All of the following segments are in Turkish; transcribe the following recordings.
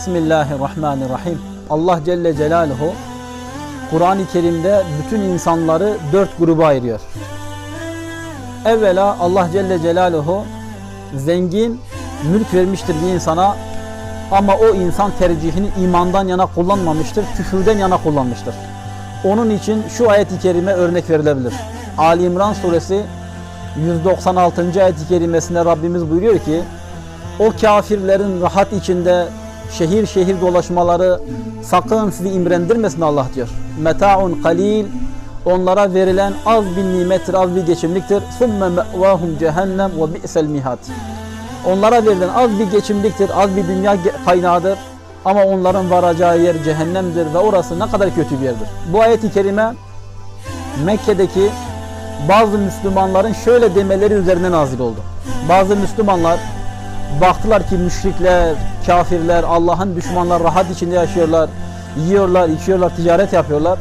Bismillahirrahmanirrahim. Allah Celle Celaluhu Kur'an-ı Kerim'de bütün insanları dört gruba ayırıyor. Evvela Allah Celle Celaluhu zengin, mülk vermiştir bir insana ama o insan tercihini imandan yana kullanmamıştır, küfürden yana kullanmıştır. Onun için şu ayet-i kerime örnek verilebilir. Ali İmran suresi 196. ayet-i kerimesinde Rabbimiz buyuruyor ki o kafirlerin rahat içinde şehir şehir dolaşmaları sakın sizi imrendirmesin Allah diyor. Meta'un kalil onlara verilen az bir nimettir, az bir geçimliktir. Sümme me'vahum cehennem ve bi'sel mihat. Onlara verilen az bir geçimliktir, az bir dünya kaynağıdır. Ama onların varacağı yer cehennemdir ve orası ne kadar kötü bir yerdir. Bu ayet-i kerime Mekke'deki bazı Müslümanların şöyle demeleri üzerine nazil oldu. Bazı Müslümanlar baktılar ki müşrikler, kafirler, Allah'ın düşmanları rahat içinde yaşıyorlar. Yiyorlar, içiyorlar, ticaret yapıyorlar.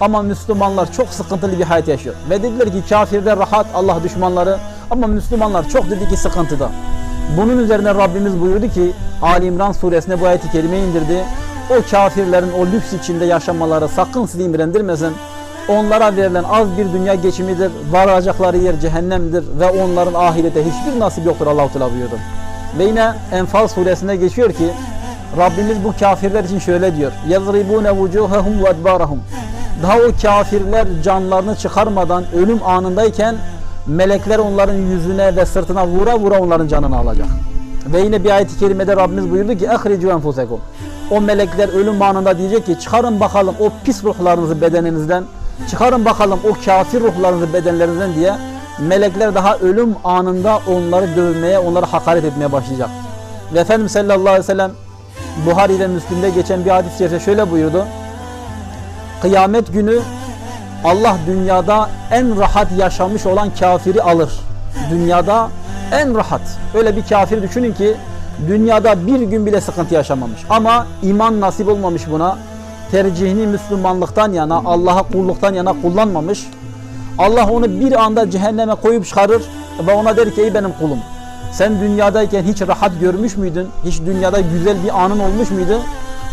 Ama Müslümanlar çok sıkıntılı bir hayat yaşıyor. Ve dediler ki kafirler rahat, Allah düşmanları. Ama Müslümanlar çok dedi ki sıkıntıda. Bunun üzerine Rabbimiz buyurdu ki Ali İmran suresine bu ayeti kerime indirdi. O kafirlerin o lüks içinde yaşamaları sakın sizi imrendirmesin. Onlara verilen az bir dünya geçimidir. Varacakları yer cehennemdir ve onların ahirete hiçbir nasip yoktur Allah-u Teala buyurdu. Ve yine Enfal suresinde geçiyor ki Rabbimiz bu kafirler için şöyle diyor. يَضْرِبُونَ وُجُوهَهُمْ وَاَدْبَارَهُمْ Daha o kafirler canlarını çıkarmadan ölüm anındayken melekler onların yüzüne ve sırtına vura vura onların canını alacak. Ve yine bir ayet-i kerimede Rabbimiz buyurdu ki اَخْرِجُوا اَنْفُسَكُمْ O melekler ölüm anında diyecek ki çıkarın bakalım o pis ruhlarınızı bedeninizden çıkarın bakalım o kafir ruhlarınızı bedenlerinizden diye melekler daha ölüm anında onları dövmeye, onları hakaret etmeye başlayacak. Ve Efendimiz sallallahu aleyhi ve sellem Buhari Müslim'de geçen bir hadis-i şöyle buyurdu. Kıyamet günü Allah dünyada en rahat yaşamış olan kafiri alır. Dünyada en rahat. Öyle bir kafir düşünün ki dünyada bir gün bile sıkıntı yaşamamış. Ama iman nasip olmamış buna. Tercihini Müslümanlıktan yana, Allah'a kulluktan yana kullanmamış. Allah onu bir anda cehenneme koyup çıkarır ve ona der ki ey benim kulum sen dünyadayken hiç rahat görmüş müydün? Hiç dünyada güzel bir anın olmuş muydu?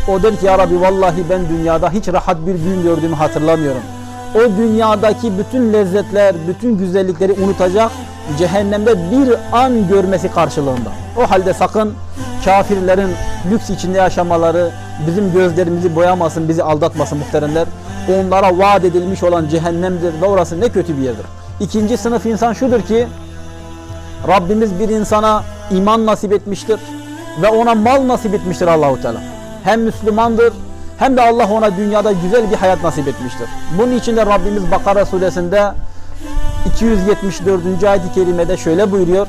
O der ki ya Rabbi vallahi ben dünyada hiç rahat bir gün gördüğümü hatırlamıyorum. O dünyadaki bütün lezzetler, bütün güzellikleri unutacak. Cehennemde bir an görmesi karşılığında. O halde sakın kafirlerin lüks içinde yaşamaları bizim gözlerimizi boyamasın, bizi aldatmasın muhteremler. Onlara vaat edilmiş olan cehennemdir ve orası ne kötü bir yerdir. İkinci sınıf insan şudur ki Rabbimiz bir insana iman nasip etmiştir ve ona mal nasip etmiştir Allahu Teala. Hem Müslümandır hem de Allah ona dünyada güzel bir hayat nasip etmiştir. Bunun için de Rabbimiz Bakara suresinde 274. ayet-i kerimede şöyle buyuruyor.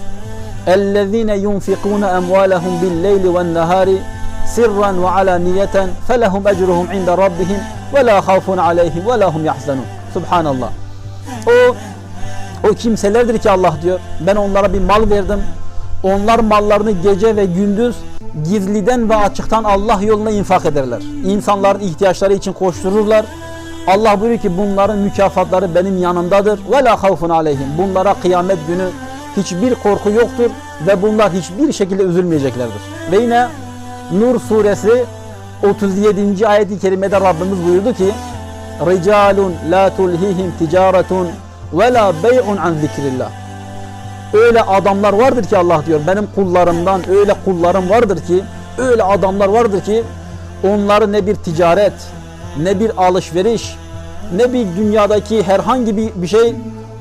اَلَّذ۪ينَ يُنْفِقُونَ اَمْوَالَهُمْ بِاللَّيْلِ وَالنَّهَارِ sirran ve alaniyeten felehum ecruhum inde rabbihim ve la havfun aleyhim ve lahum yahzanun. Subhanallah. O o kimselerdir ki Allah diyor. Ben onlara bir mal verdim. Onlar mallarını gece ve gündüz gizliden ve açıktan Allah yoluna infak ederler. İnsanların ihtiyaçları için koştururlar. Allah buyuruyor ki bunların mükafatları benim yanımdadır. Ve la havfun aleyhim. Bunlara kıyamet günü hiçbir korku yoktur ve bunlar hiçbir şekilde üzülmeyeceklerdir. Ve yine Nur suresi 37. ayet-i kerimede Rabbimiz buyurdu ki Ricalun la tulhihim ticaretun ve la bey'un an zikrillah. Öyle adamlar vardır ki Allah diyor benim kullarımdan öyle kullarım vardır ki öyle adamlar vardır ki onları ne bir ticaret ne bir alışveriş ne bir dünyadaki herhangi bir, şey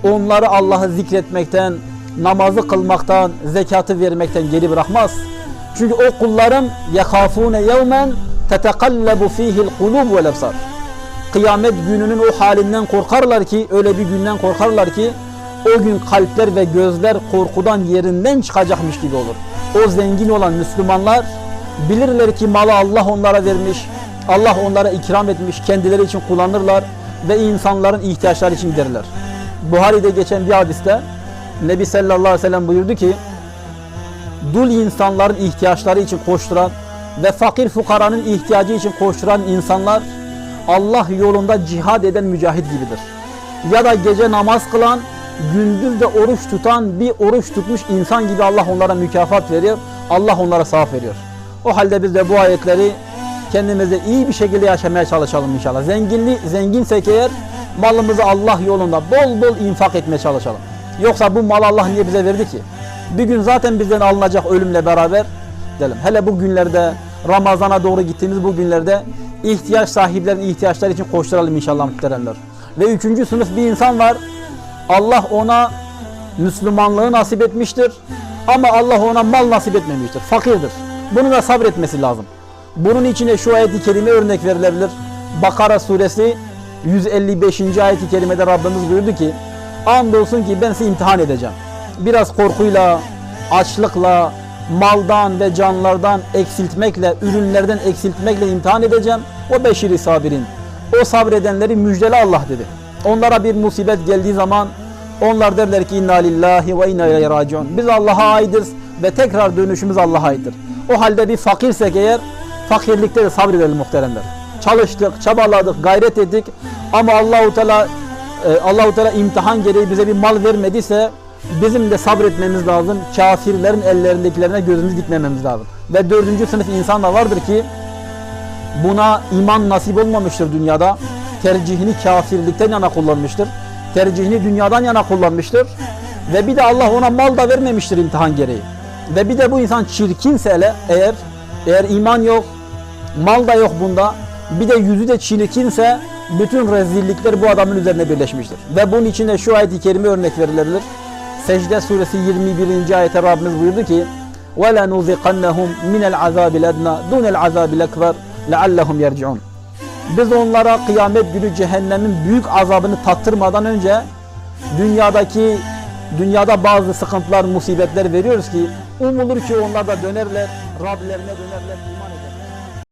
onları Allah'ı zikretmekten namazı kılmaktan zekatı vermekten geri bırakmaz. Çünkü o kullarım yekafune yevmen tetekallabu fihil kulub vel absar kıyamet gününün o halinden korkarlar ki öyle bir günden korkarlar ki o gün kalpler ve gözler korkudan yerinden çıkacakmış gibi olur. O zengin olan Müslümanlar bilirler ki malı Allah onlara vermiş, Allah onlara ikram etmiş, kendileri için kullanırlar ve insanların ihtiyaçları için giderler. Buhari'de geçen bir hadiste Nebi sallallahu aleyhi ve sellem buyurdu ki dul insanların ihtiyaçları için koşturan ve fakir fukaranın ihtiyacı için koşturan insanlar Allah yolunda cihad eden mücahit gibidir. Ya da gece namaz kılan, gündüz de oruç tutan bir oruç tutmuş insan gibi Allah onlara mükafat veriyor. Allah onlara sevap veriyor. O halde biz de bu ayetleri kendimize iyi bir şekilde yaşamaya çalışalım inşallah. Zenginli, zenginsek eğer malımızı Allah yolunda bol bol infak etmeye çalışalım. Yoksa bu mal Allah niye bize verdi ki? Bir gün zaten bizden alınacak ölümle beraber dedim. Hele bu günlerde Ramazan'a doğru gittiğimiz bu günlerde ihtiyaç sahiplerinin ihtiyaçları için koşturalım inşallah muhteremler. Ve üçüncü sınıf bir insan var. Allah ona Müslümanlığı nasip etmiştir. Ama Allah ona mal nasip etmemiştir. Fakirdir. Bunu da sabretmesi lazım. Bunun içine şu ayet-i kerime örnek verilebilir. Bakara suresi 155. ayet-i kerimede Rabbimiz buyurdu ki Andolsun ki ben sizi imtihan edeceğim. Biraz korkuyla, açlıkla, maldan ve canlardan eksiltmekle, ürünlerden eksiltmekle imtihan edeceğim. O beşiri sabirin. O sabredenleri müjdele Allah dedi. Onlara bir musibet geldiği zaman onlar derler ki inna lillahi ve inna ileyhi raciun. Biz Allah'a aitiz ve tekrar dönüşümüz Allah'a aittir. O halde bir fakirsek eğer fakirlikte de sabredelim muhteremler. Çalıştık, çabaladık, gayret ettik ama Allahu Teala e, Allahu Teala imtihan gereği bize bir mal vermediyse bizim de sabretmemiz lazım. Kafirlerin ellerindekilerine gözümüzü dikmememiz lazım. Ve dördüncü sınıf insan da vardır ki buna iman nasip olmamıştır dünyada. Tercihini kafirlikten yana kullanmıştır. Tercihini dünyadan yana kullanmıştır. Ve bir de Allah ona mal da vermemiştir imtihan gereği. Ve bir de bu insan çirkinse eğer eğer iman yok, mal da yok bunda, bir de yüzü de çirkinse bütün rezillikler bu adamın üzerine birleşmiştir. Ve bunun için de şu ayet-i kerime örnek verilebilir. Secde suresi 21. ayete Rabbimiz buyurdu ki وَلَنُذِقَنَّهُمْ مِنَ الْعَذَابِ الْاَدْنَى دُونَ الْعَذَابِ الْاَكْبَرِ لَعَلَّهُمْ يَرْجِعُونَ Biz onlara kıyamet günü cehennemin büyük azabını tattırmadan önce dünyadaki dünyada bazı sıkıntılar, musibetler veriyoruz ki umulur ki onlar da dönerler, Rablerine dönerler, iman ederler.